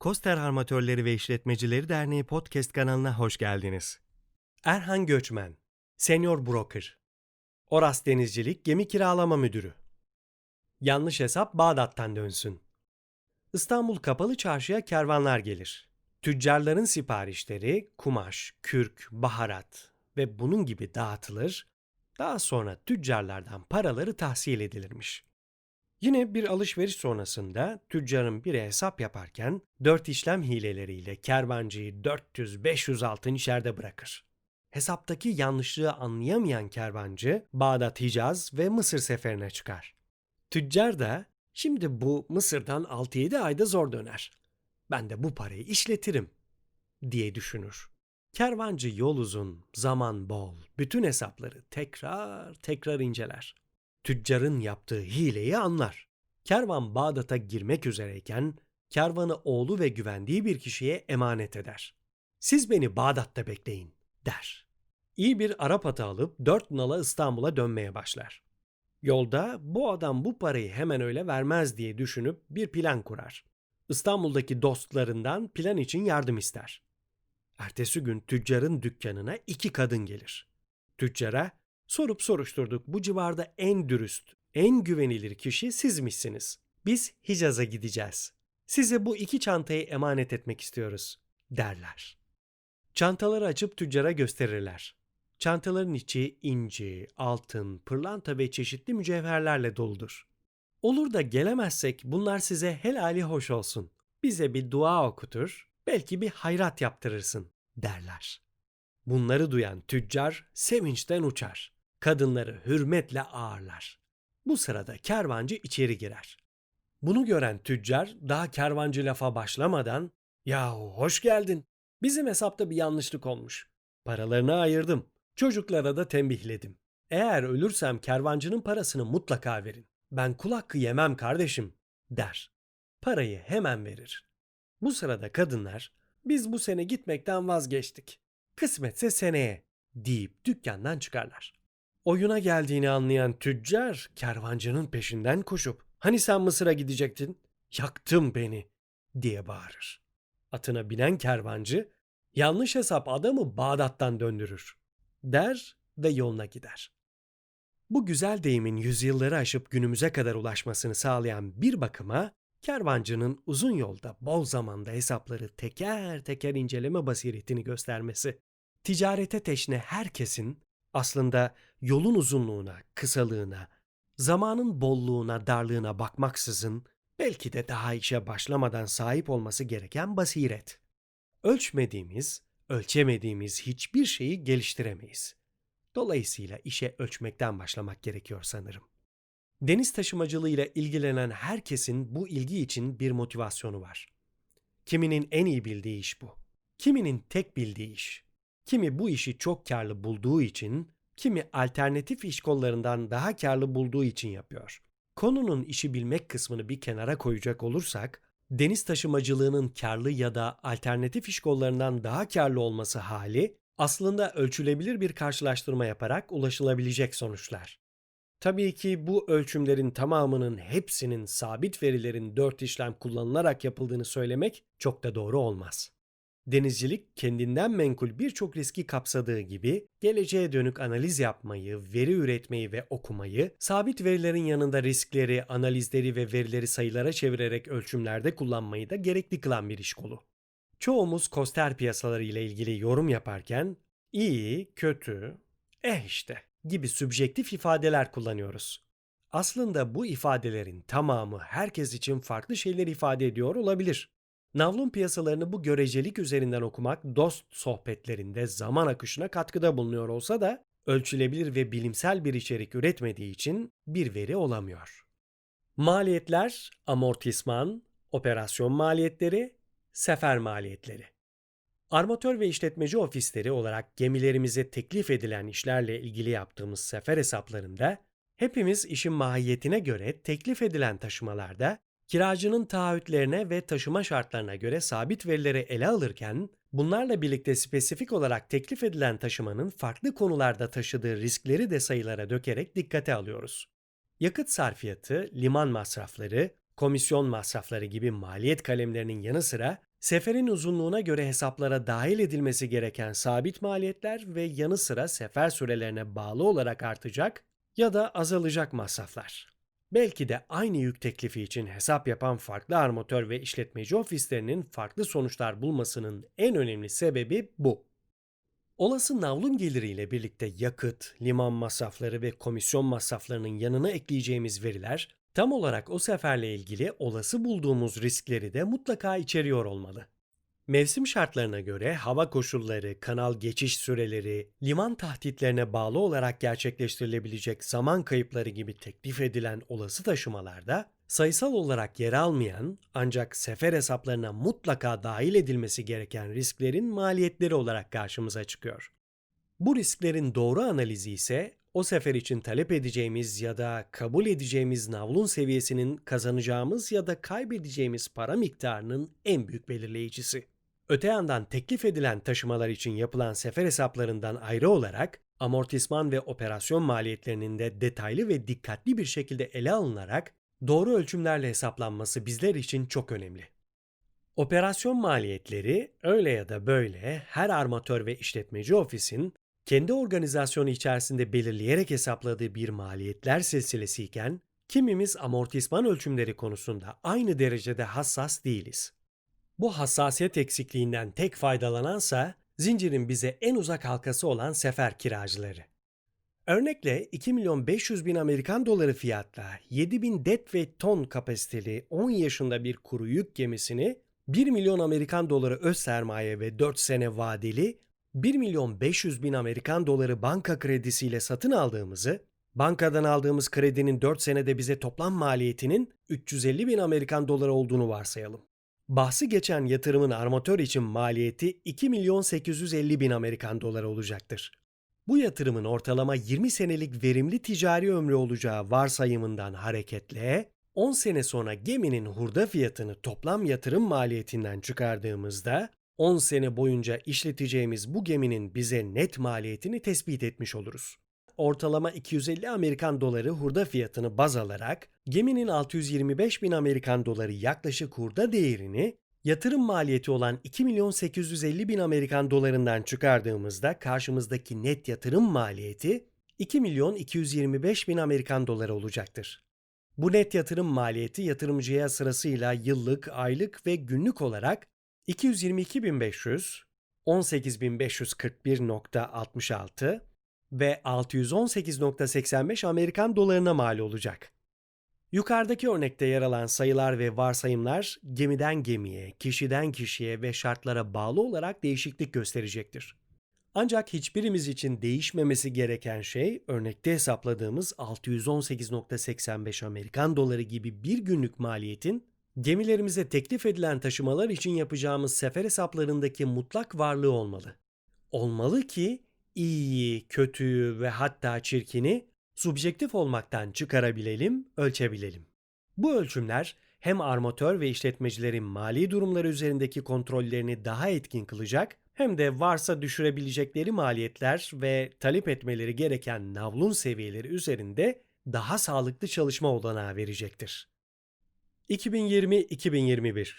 Koster Armatörleri ve İşletmecileri Derneği podcast kanalına hoş geldiniz. Erhan Göçmen, Senior Broker, Oras Denizcilik Gemi Kiralama Müdürü. Yanlış hesap Bağdat'tan dönsün. İstanbul Kapalı Çarşı'ya kervanlar gelir. Tüccarların siparişleri kumaş, kürk, baharat ve bunun gibi dağıtılır. Daha sonra tüccarlardan paraları tahsil edilirmiş. Yine bir alışveriş sonrasında tüccarın biri hesap yaparken dört işlem hileleriyle kervancıyı 400-500 altın içeride bırakır. Hesaptaki yanlışlığı anlayamayan kervancı Bağdat, Hicaz ve Mısır seferine çıkar. Tüccar da şimdi bu Mısır'dan 6-7 ayda zor döner. Ben de bu parayı işletirim diye düşünür. Kervancı yol uzun, zaman bol, bütün hesapları tekrar tekrar inceler tüccarın yaptığı hileyi anlar. Kervan Bağdat'a girmek üzereyken kervanı oğlu ve güvendiği bir kişiye emanet eder. Siz beni Bağdat'ta bekleyin der. İyi bir Arap atı alıp dört nala İstanbul'a dönmeye başlar. Yolda bu adam bu parayı hemen öyle vermez diye düşünüp bir plan kurar. İstanbul'daki dostlarından plan için yardım ister. Ertesi gün tüccarın dükkanına iki kadın gelir. Tüccara Sorup soruşturduk. Bu civarda en dürüst, en güvenilir kişi sizmişsiniz. Biz Hicaz'a gideceğiz. Size bu iki çantayı emanet etmek istiyoruz, derler. Çantaları açıp tüccara gösterirler. Çantaların içi inci, altın, pırlanta ve çeşitli mücevherlerle doludur. Olur da gelemezsek bunlar size helali hoş olsun. Bize bir dua okutur, belki bir hayrat yaptırırsın, derler. Bunları duyan tüccar sevinçten uçar kadınları hürmetle ağırlar. Bu sırada kervancı içeri girer. Bunu gören tüccar daha kervancı lafa başlamadan ''Yahu hoş geldin. Bizim hesapta bir yanlışlık olmuş. Paralarını ayırdım. Çocuklara da tembihledim. Eğer ölürsem kervancının parasını mutlaka verin. Ben kul hakkı yemem kardeşim.'' der. Parayı hemen verir. Bu sırada kadınlar ''Biz bu sene gitmekten vazgeçtik. Kısmetse seneye.'' deyip dükkandan çıkarlar. Oyuna geldiğini anlayan tüccar kervancının peşinden koşup hani sen Mısır'a gidecektin? Yaktın beni diye bağırır. Atına binen kervancı yanlış hesap adamı Bağdat'tan döndürür der ve yoluna gider. Bu güzel deyimin yüzyılları aşıp günümüze kadar ulaşmasını sağlayan bir bakıma kervancının uzun yolda bol zamanda hesapları teker teker inceleme basiretini göstermesi. Ticarete teşne herkesin aslında yolun uzunluğuna, kısalığına, zamanın bolluğuna, darlığına bakmaksızın belki de daha işe başlamadan sahip olması gereken basiret. Ölçmediğimiz, ölçemediğimiz hiçbir şeyi geliştiremeyiz. Dolayısıyla işe ölçmekten başlamak gerekiyor sanırım. Deniz taşımacılığıyla ilgilenen herkesin bu ilgi için bir motivasyonu var. Kiminin en iyi bildiği iş bu. Kiminin tek bildiği iş. Kimi bu işi çok karlı bulduğu için, kimi alternatif iş kollarından daha karlı bulduğu için yapıyor. Konunun işi bilmek kısmını bir kenara koyacak olursak, deniz taşımacılığının karlı ya da alternatif iş kollarından daha karlı olması hali aslında ölçülebilir bir karşılaştırma yaparak ulaşılabilecek sonuçlar. Tabii ki bu ölçümlerin tamamının hepsinin sabit verilerin dört işlem kullanılarak yapıldığını söylemek çok da doğru olmaz. Denizcilik kendinden menkul birçok riski kapsadığı gibi geleceğe dönük analiz yapmayı, veri üretmeyi ve okumayı, sabit verilerin yanında riskleri, analizleri ve verileri sayılara çevirerek ölçümlerde kullanmayı da gerekli kılan bir iş kolu. Çoğumuz koster piyasaları ile ilgili yorum yaparken iyi, kötü, eh işte gibi sübjektif ifadeler kullanıyoruz. Aslında bu ifadelerin tamamı herkes için farklı şeyler ifade ediyor olabilir. Navlun piyasalarını bu görecelik üzerinden okumak dost sohbetlerinde zaman akışına katkıda bulunuyor olsa da ölçülebilir ve bilimsel bir içerik üretmediği için bir veri olamıyor. Maliyetler, amortisman, operasyon maliyetleri, sefer maliyetleri. Armatör ve işletmeci ofisleri olarak gemilerimize teklif edilen işlerle ilgili yaptığımız sefer hesaplarında hepimiz işin mahiyetine göre teklif edilen taşımalarda kiracının taahhütlerine ve taşıma şartlarına göre sabit verileri ele alırken, bunlarla birlikte spesifik olarak teklif edilen taşımanın farklı konularda taşıdığı riskleri de sayılara dökerek dikkate alıyoruz. Yakıt sarfiyatı, liman masrafları, komisyon masrafları gibi maliyet kalemlerinin yanı sıra Seferin uzunluğuna göre hesaplara dahil edilmesi gereken sabit maliyetler ve yanı sıra sefer sürelerine bağlı olarak artacak ya da azalacak masraflar. Belki de aynı yük teklifi için hesap yapan farklı armatör ve işletmeci ofislerinin farklı sonuçlar bulmasının en önemli sebebi bu. Olası navlun geliriyle birlikte yakıt, liman masrafları ve komisyon masraflarının yanına ekleyeceğimiz veriler tam olarak o seferle ilgili olası bulduğumuz riskleri de mutlaka içeriyor olmalı. Mevsim şartlarına göre hava koşulları, kanal geçiş süreleri, liman tahtitlerine bağlı olarak gerçekleştirilebilecek zaman kayıpları gibi teklif edilen olası taşımalarda sayısal olarak yer almayan ancak sefer hesaplarına mutlaka dahil edilmesi gereken risklerin maliyetleri olarak karşımıza çıkıyor. Bu risklerin doğru analizi ise o sefer için talep edeceğimiz ya da kabul edeceğimiz navlun seviyesinin kazanacağımız ya da kaybedeceğimiz para miktarının en büyük belirleyicisi. Öte yandan teklif edilen taşımalar için yapılan sefer hesaplarından ayrı olarak amortisman ve operasyon maliyetlerinin de detaylı ve dikkatli bir şekilde ele alınarak doğru ölçümlerle hesaplanması bizler için çok önemli. Operasyon maliyetleri öyle ya da böyle her armatör ve işletmeci ofisin kendi organizasyonu içerisinde belirleyerek hesapladığı bir maliyetler silsilesi kimimiz amortisman ölçümleri konusunda aynı derecede hassas değiliz. Bu hassasiyet eksikliğinden tek faydalanansa zincirin bize en uzak halkası olan sefer kiracıları. Örnekle 2 milyon 500 bin Amerikan doları fiyatla 7 bin deadweight ton kapasiteli 10 yaşında bir kuru yük gemisini 1 milyon Amerikan doları öz sermaye ve 4 sene vadeli 1 milyon 500 bin Amerikan doları banka kredisiyle satın aldığımızı, bankadan aldığımız kredinin 4 senede bize toplam maliyetinin 350 bin Amerikan doları olduğunu varsayalım. Bahsi geçen yatırımın armatör için maliyeti 2 milyon 850 bin Amerikan doları olacaktır. Bu yatırımın ortalama 20 senelik verimli ticari ömrü olacağı varsayımından hareketle 10 sene sonra geminin hurda fiyatını toplam yatırım maliyetinden çıkardığımızda 10 sene boyunca işleteceğimiz bu geminin bize net maliyetini tespit etmiş oluruz. Ortalama 250 Amerikan doları hurda fiyatını baz alarak geminin 625 bin Amerikan doları yaklaşık hurda değerini yatırım maliyeti olan 2 milyon 850 bin Amerikan dolarından çıkardığımızda karşımızdaki net yatırım maliyeti 2 milyon 225 bin Amerikan doları olacaktır. Bu net yatırım maliyeti yatırımcıya sırasıyla yıllık, aylık ve günlük olarak 222.500, 18.541.66 ve 618.85 Amerikan dolarına mal olacak. Yukarıdaki örnekte yer alan sayılar ve varsayımlar gemiden gemiye, kişiden kişiye ve şartlara bağlı olarak değişiklik gösterecektir. Ancak hiçbirimiz için değişmemesi gereken şey örnekte hesapladığımız 618.85 Amerikan doları gibi bir günlük maliyetin gemilerimize teklif edilen taşımalar için yapacağımız sefer hesaplarındaki mutlak varlığı olmalı. Olmalı ki iyiyi, kötüyü ve hatta çirkini subjektif olmaktan çıkarabilelim, ölçebilelim. Bu ölçümler hem armatör ve işletmecilerin mali durumları üzerindeki kontrollerini daha etkin kılacak hem de varsa düşürebilecekleri maliyetler ve talep etmeleri gereken navlun seviyeleri üzerinde daha sağlıklı çalışma olanağı verecektir. 2020-2021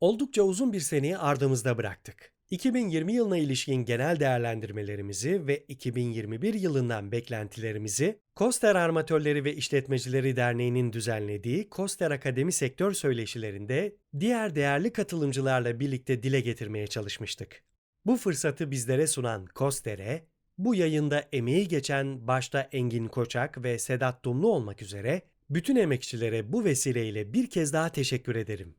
Oldukça uzun bir seneyi ardımızda bıraktık. 2020 yılına ilişkin genel değerlendirmelerimizi ve 2021 yılından beklentilerimizi Koster Armatörleri ve İşletmecileri Derneği'nin düzenlediği Koster Akademi Sektör Söyleşilerinde diğer değerli katılımcılarla birlikte dile getirmeye çalışmıştık. Bu fırsatı bizlere sunan Koster'e, bu yayında emeği geçen başta Engin Koçak ve Sedat Dumlu olmak üzere bütün emekçilere bu vesileyle bir kez daha teşekkür ederim.